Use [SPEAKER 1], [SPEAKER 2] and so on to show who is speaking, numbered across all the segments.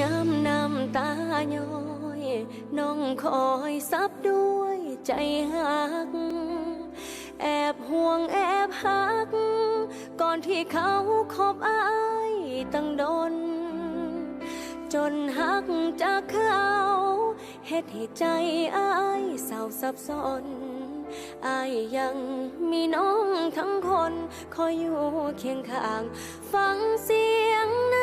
[SPEAKER 1] ย้ำน้ำตาย้อยน้องคอยซับด้วยใจหัก แอบห่วงแอบหัก ก่อนที่เขาคบอายตั้งดน จนหักจากเขาเฮ็ดให้ใจอายเศร้าสับสนอายยังมีน้องทั้งคน คอยอยู่เคียงข้าง ฟังเสียง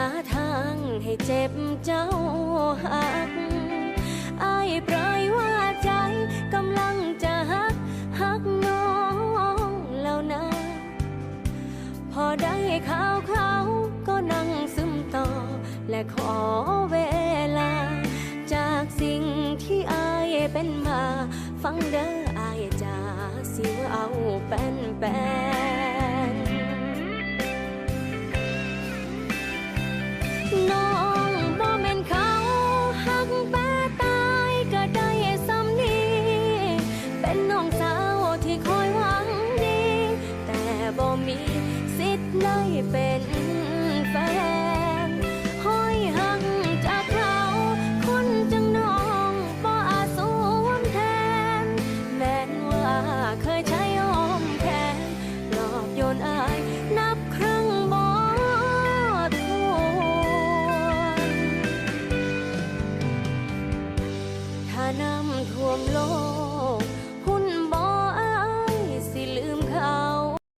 [SPEAKER 1] าทางให้เจ็บเจ้าหักอายเปรยว่าใจกำลังจะหักหักน้องแล้วนะ พอได้ข่าวเขาก็นั่งซึมต่อ และขอเวลา จากสิ่งที่อายเป็นมา ฟังเด้ออายจาสิว่าเอาเป็นแปน ได้เป็นแฟนห้อยหักจากเราคนจังน้องบ่อาจสวมแทน แม้ว่าเคยใช้อมแขนหลอกโยนอานับครั้งบ่ถ้วนถ้าน้ำท่วมโลก